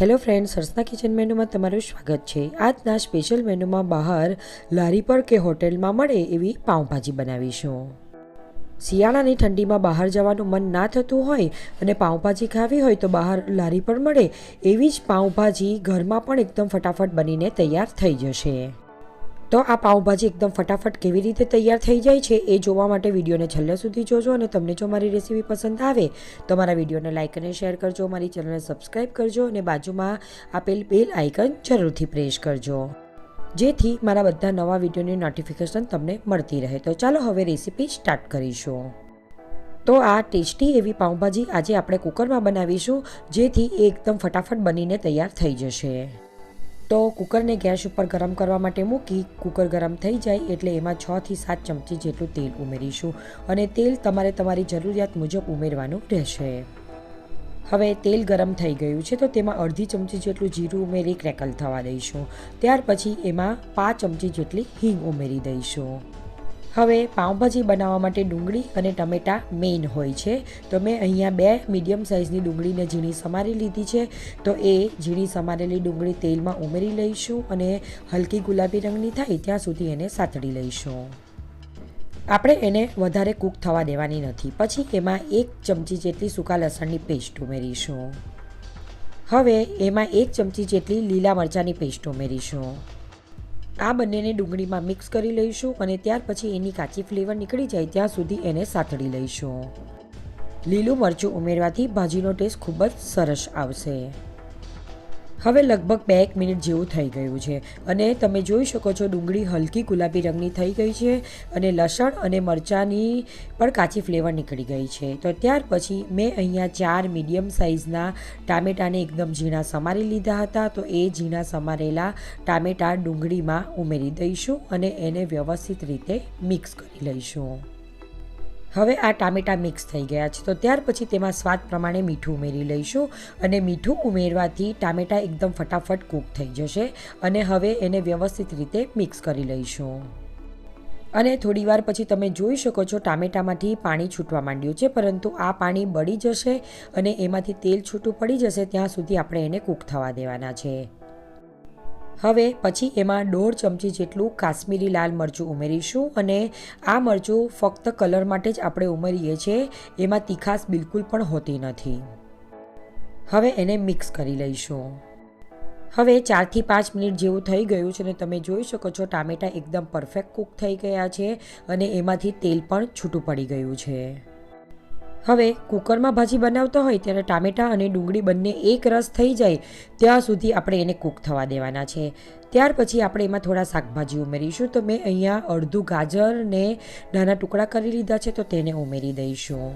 Hello friend સરસના kitchen મેનુમાં તમારું સ્વાગત છે. આજના સ્પેશિયલ મેનુમાં બહાર લારી પર કે હોટેલમાં મળે એવી પાઉંભાજી બનાવીશું. શિયાળાની ઠંડીમાં બહાર જવાનું મન ના થતું હોય અને પાઉંભાજી ખાવી હોય તો બહાર લારી પર મળે એવી જ પાઉંભાજી ઘરમાં પણ એકદમ ફટાફટ બનીને તૈયાર થઈ જશે. તો આ પાઉંભાજી એકદમ ફટાફટ કેવી રીતે તૈયાર થઈ જાય છે એ જોવા માટે વિડીયોને છેલ્લે સુધી જોજો અને તમને જો મારી રેસીપી પસંદ આવે તો મારા વિડીયોને લાઇક અને શેર કરજો, મારી ચેનલને સબસ્ક્રાઈબ કરજો અને બાજુમાં આપેલ બેલ આઇકન જરૂરથી પ્રેસ કરજો. જેથી મારા બધા નવા વિડીયોની નોટિફિકેશન તમને મળતી રહે. તો ચાલો હવે રેસીપી સ્ટાર્ટ કરીશું. તો આ ટેસ્ટી એવી પાઉંભાજી આજે આપણે કુકરમાં બનાવીશું, જેથી એ એકદમ ફટાફટ બનીને તૈયાર થઈ જશે. તો કુકરને ગેસ ઉપર ગરમ કરવા માટે મૂકી કુકર ગરમ થઈ જાય એટલે એમાં છ થી સાત ચમચી જેટલું તેલ ઉમેરીશું અને તેલ તમારે તમારી જરૂરિયાત મુજબ ઉમેરવાનું રહેશે. હવે તેલ ગરમ થઈ ગયું છે તો તેમાં અડધી ચમચી જેટલું જીરું ઉમેરી ક્રેકલ થવા દઈશું. ત્યાર પછી એમાં પાંચ ચમચી જેટલી હિંગ ઉમેરી દઈશું. હવે પાઉંભાજી બનાવવા માટે ડુંગળી અને ટમેટાં મેઇન હોય છે. તો મેં અહીંયા બે મીડિયમ સાઇઝની ડુંગળીને ઝીણી સમારી લીધી છે. તો એ ઝીણી સમારેલી ડુંગળી તેલમાં ઉમેરી લઈશું અને હલકી ગુલાબી રંગની થાય ત્યાં સુધી એને સાતડી લઈશું. આપણે એને વધારે કૂક થવા દેવાની નથી. પછી એમાં એક ચમચી જેટલી સૂકા લસણની પેસ્ટ ઉમેરીશું. હવે એમાં એક ચમચી જેટલી લીલા મરચાંની પેસ્ટ ઉમેરીશું. આ બંનેને ડુંગળીમાં મિક્સ કરી લઈશું અને ત્યાર પછી એની કાચી ફ્લેવર નીકળી જાય ત્યાં સુધી એને સાથળી લઈશું. લીલું મરચું ઉમેરવાથી ભાજીનો ટેસ્ટ ખૂબ જ સરસ આવશે. હવે લગભગ બે એક મિનિટ જેવું થઈ ગયું છે અને તમે જોઈ શકો છો ડુંગળી હલકી ગુલાબી રંગની થઈ ગઈ છે અને લસણ અને મરચાંની પણ કાચી ફ્લેવર નીકળી ગઈ છે. તો ત્યાર પછી મેં અહીંયા ચાર મીડિયમ સાઇઝના ટામેટાને એકદમ ઝીણા સમારી લીધા હતા. તો એ ઝીણા સમારેલા ટામેટા ડુંગળીમાં ઉમેરી દઈશું અને એને વ્યવસ્થિત રીતે મિક્સ કરી લઈશું. હવે આ ટામેટા મિક્સ થઈ ગયા છે. તો ત્યાર પછી તેમાં સ્વાદ પ્રમાણે મીઠું ઉમેરી લઈશું અને મીઠું ઉમેરવાથી ટામેટા એકદમ ફટાફટ કૂક થઈ જશે અને હવે એને વ્યવસ્થિત રીતે મિક્સ કરી લઈશું. અને થોડીવાર પછી તમે જોઈ શકો છો ટામેટામાંથી પાણી છૂટવા માંડ્યું છે, પરંતુ આ પાણી બળી જશે અને એમાંથી તેલ છૂટું પડી જશે, ત્યાં સુધી આપણે એને કૂક થવા દેવાના છે. હવે પછી એમાં દોઢ ચમચી જેટલું કાશ્મીરી લાલ મરચું ઉમેરીશું અને આ મરચું ફક્ત કલર માટે જ આપણે ઉમેરીએ છીએ, એમાં તીખાશ બિલકુલ પણ હોતી નથી. હવે એને મિક્સ કરી લઈશું. હવે ચારથી પાંચ મિનિટ જેવું થઈ ગયું છે અને તમે જોઈ શકો છો ટામેટાં એકદમ પરફેક્ટ કૂક થઈ ગયા છે અને એમાંથી તેલ પણ છૂટું પડી ગયું છે. હવે કુકરમાં ભાજી બનાવતા હોય ત્યારે ટામેટાં અને ડુંગળી બંને એક રસ થઈ જાય ત્યાં સુધી આપણે એને કૂક થવા દેવાના છે. ત્યાર પછી આપણે એમાં થોડા શાકભાજી ઉમેરીશું. તો મેં અહીંયા અડધું ગાજરને નાના ટુકડા કરી લીધા છે, તો તેને ઉમેરી દઈશું.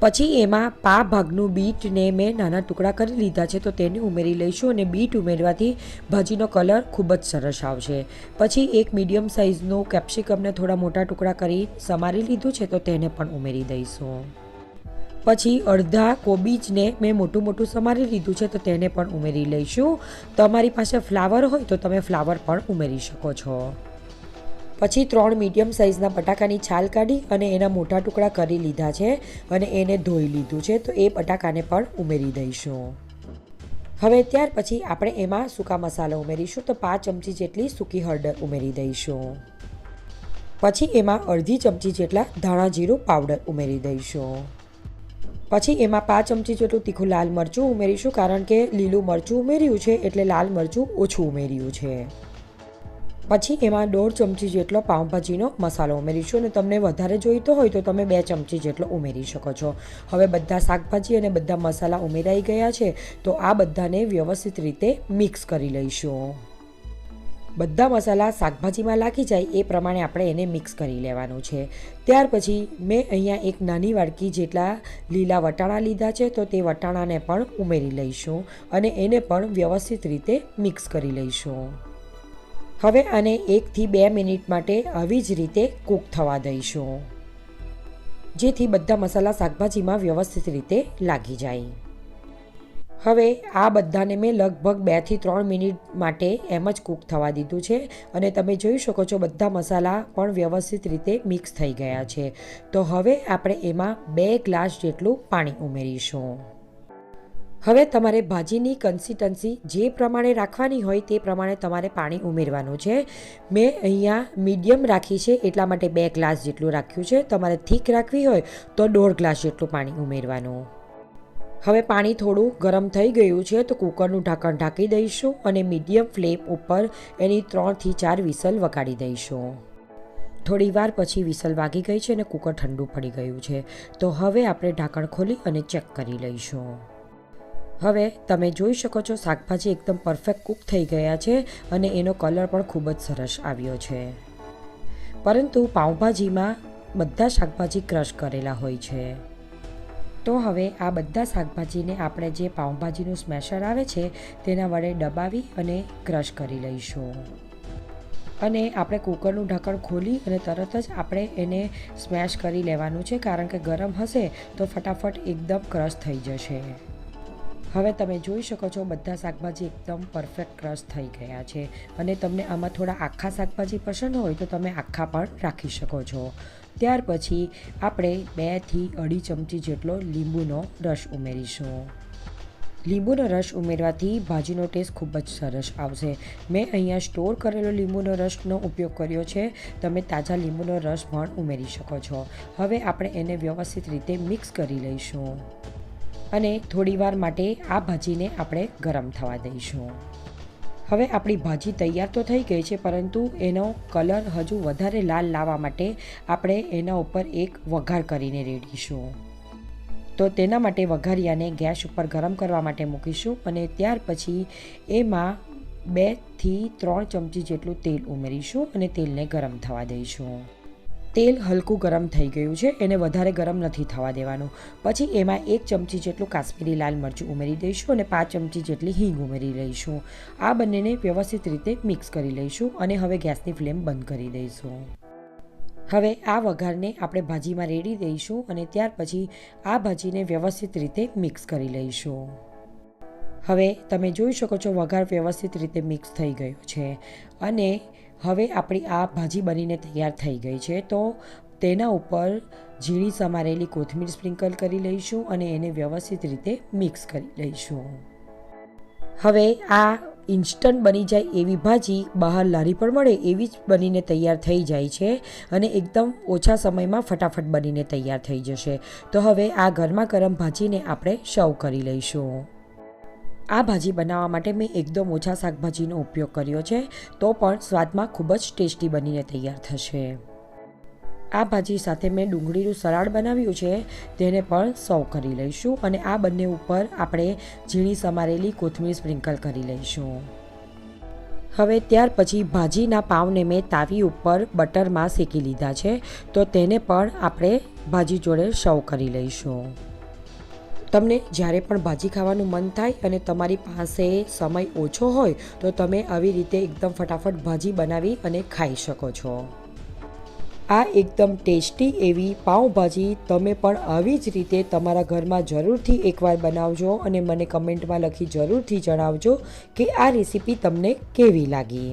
પછી એમાં પા ભાગનું બીટને મેં નાના ટુકડા કરી લીધા છે, તો તેને ઉમેરી લઈશું અને બીટ ઉમેરવાથી ભાજીનો કલર ખૂબ જ સરસ આવશે. પછી એક મીડિયમ સાઇઝનું કેપ્સિકમને થોડા મોટા ટુકડા કરી સમારી લીધું છે, તો તેને પણ ઉમેરી દઈશું. પછી અડધા કોબીજને મેં મોટું મોટું સમારી લીધું છે, તો તેને પણ ઉમેરી લઈશું. તમારી પાસે ફ્લાવર હોય, તો તમે ફ્લાવર પણ ઉમેરી શકો છો. પછી ત્રણ મીડિયમ સાઇઝના બટાકાની છાલ કાઢી અને એના મોટા ટુકડા કરી લીધા છે અને એને ધોઈ લીધું છે, તો એ બટાકાને પણ ઉમેરી દઈશું. હવે ત્યાર પછી આપણે એમાં સૂકા મસાલા ઉમેરીશું, તો પાંચ ચમચી જેટલી સૂકી હળદર ઉમેરી દઈશું. પછી એમાં અડધી ચમચી જેટલા ધાણા જીરું પાવડર ઉમેરી દઈશું. પછી એમાં પાંચ ચમચી જેટલું તીખું લાલ મરચું ઉમેરીશું, કારણ કે લીલું મરચું ઉમેર્યું છે એટલે લાલ મરચું ઓછું ઉમેર્યું છે. પછી એમાં દોઢ ચમચી જેટલો પાઉંભાજીનો મસાલો ઉમેરીશું અને તમને વધારે જોઈતો હોય તો તમે બે ચમચી જેટલો ઉમેરી શકો છો. હવે બધા શાકભાજી અને બધા મસાલા ઉમેરાઈ ગયા છે, તો આ બધાને વ્યવસ્થિત રીતે મિક્સ કરી લઈશું. બધા મસાલા શાકભાજીમાં લાગી જાય એ પ્રમાણે આપણે એને મિક્સ કરી લેવાનું છે. ત્યાર પછી મેં અહીંયા એક નાની વાડકી જેટલા લીલા વટાણા લીધા છે તો તે વટાણાને પણ ઉમેરી લઈશું અને એને પણ વ્યવસ્થિત રીતે મિક્સ કરી લઈશું. હવે આને એકથી બે મિનિટ માટે આવી જ રીતે કૂક થવા દઈશું. જેથી બધા મસાલા શાકભાજીમાં વ્યવસ્થિત રીતે લાગી જાય. હવે આ બધાને મેં લગભગ બેથી ત્રણ મિનિટ માટે એમ જ કૂક થવા દીધું છે અને તમે જોઈ શકો છો બધા મસાલા પણ વ્યવસ્થિત રીતે મિક્સ થઈ ગયા છે. તો હવે આપણે એમાં બે ગ્લાસ જેટલું પાણી ઉમેરીશું. હવે તમારે ભાજીની કન્સિસ્ટન્સી જે પ્રમાણે રાખવાની હોય તે પ્રમાણે તમારે પાણી ઉમેરવાનું છે. મેં અહીંયા મીડિયમ રાખી છે, એટલા માટે બે ગ્લાસ જેટલું રાખ્યું છે. તમારે થીક રાખવી હોય તો દોઢ ગ્લાસ જેટલું પાણી ઉમેરવાનું. હવે પાણી થોડું ગરમ થઈ ગયું છે તો કુકરનું ઢાંકણ ઢાંકી દઈશું અને મીડિયમ ફ્લેમ ઉપર એની ત્રણથી ચાર વિસલ વગાડી દઈશું. થોડી વાર પછી વિસલ વાગી ગઈ છે અને કુકર ઠંડુ પડી ગયું છે. તો હવે આપણે ઢાંકણ ખોલી અને ચેક કરી લઈશું. હવે તમે જોઈ શકો છો શાકભાજી એકદમ પરફેક્ટ કૂક થઈ ગયા છે અને એનો કલર પણ ખૂબ જ સરસ આવ્યો છે. પરંતુ પાઉંભાજીમાં બધા શાકભાજી ક્રશ કરેલા હોય છે. તો હવે આ બધા શાકભાજીને આપણે જે પાઉંભાજીનું સ્મેશર આવે છે, તેના વડે દબાવી અને ક્રશ કરી લઈશું. અને આપણે કુકરનું ઢાંકણ ખોલી અને તરત જ આપણે એને સ્મેશ કરી લેવાનું છે, કારણ કે ગરમ હશે તો ફટાફટ એકદમ ક્રશ થઈ જશે. હવે તમે જોઈ શકો છો બધા શાકભાજી એકદમ પરફેક્ટ ક્રશ થઈ ગયા છે. અને તમને આમાં થોડા આખા શાકભાજી પસંદ હોય તો તમે આખા પણ રાખી શકો છો. ત્યાર પછી આપણે બેથી અઢી ચમચી જેટલો લીંબુનો રસ ઉમેરીશું. લીંબુનો રસ ઉમેરવાથી ભાજીનો ટેસ્ટ ખૂબ જ સરસ આવશે. મેં અહીંયા સ્ટોર કરેલો લીંબુનો રસનો ઉપયોગ કર્યો છે. તમે તાજા લીંબુનો રસ પણ ઉમેરી શકો છો. હવે આપણે એને વ્યવસ્થિત રીતે મિક્સ કરી લઈશું. અને થોડીવાર માટે આ ભાજીને આપણે ગરમ થવા દઈશું. હવે આપણી ભાજી તૈયાર તો થઈ ગઈ છે, પરંતુ એનો કલર હજુ વધારે લાલ લાવવા માટે આપણે એના ઉપર એક વઘાર કરીને રેડીશું. તો તેના માટે વઘારિયાને ગેસ ઉપર ગરમ કરવા માટે મૂકીશું અને ત્યાર પછી એમાં બેથી ત્રણ ચમચી જેટલું તેલ ઉમેરીશું અને તેલને ગરમ થવા દઈશું. તેલ હલકું ગરમ થઈ ગયું છે, એને વધારે ગરમ નથી થવા દેવાનું. પછી એમાં એક ચમચી જેટલું કાશ્મીરી લાલ મરચું ઉમેરી દઈશું અને પાંચ ચમચી જેટલી હિંગ ઉમેરી લઈશું. આ બંનેને વ્યવસ્થિત રીતે મિક્સ કરી લઈશું અને હવે ગેસની ફ્લેમ બંધ કરી દઈશું. હવે આ વઘારને આપણે ભાજીમાં રેડી દઈશું અને ત્યાર પછી આ ભાજીને વ્યવસ્થિત રીતે મિક્સ કરી લઈશું. હવે તમે જોઈ શકો છો વઘાર વ્યવસ્થિત રીતે મિક્સ થઈ ગયો છે અને હવે આપણી આ ભાજી બનીને તૈયાર થઈ ગઈ છે, તો તેના ઉપર ઝીણી સમારેલી કોથમીર સ્પ્રિંકલ કરી લઈશું અને એને વ્યવસ્થિત રીતે મિક્સ કરી લઈશું. હવે આ ઇન્સ્ટન્ટ બની જાય એવી ભાજી બહાર લારી પર મળે એવી જ બનીને તૈયાર થઈ જાય છે અને એકદમ ઓછા સમયમાં ફટાફટ બનીને તૈયાર થઈ જશે. તો હવે આ ગરમા ગરમ ભાજીને આપણે સર્વ કરી લઈશું. આ ભાજી બનાવવા માટે મેં એકદમ ઓછા શાકભાજીનો ઉપયોગ કર્યો છે, તો પણ સ્વાદમાં ખૂબ જ ટેસ્ટી બનીને તૈયાર થશે. આ ભાજી સાથે મેં ડુંગળીનું સલાડ બનાવ્યું છે, તેને પણ સર્વ કરી લઈશું અને આ બંને ઉપર આપણે ઝીણી સમારેલી કોથમીર સ્પ્રિંકલ કરી લઈશું. હવે ત્યાર પછી ભાજીના પાવને મેં તાવી ઉપર બટરમાં શેકી લીધા છે, તો તેને પણ આપણે ભાજી જોડે સર્વ કરી લઈશું. તમને જ્યારે પણ ભાજી ખાવાનું મન થાય અને તમારી પાસે સમય ઓછો હોય, તો તમે આવી રીતે એકદમ ફટાફટ ભાજી બનાવી અને ખાઈ શકો છો. આ એકદમ ટેસ્ટી એવી પાઉંભાજી તમે પણ આવી જ રીતે તમારા ઘરમાં જરૂરથી એકવાર બનાવજો અને મને કમેન્ટમાં લખી જરૂરથી જણાવજો કે આ રેસીપી તમને કેવી લાગી.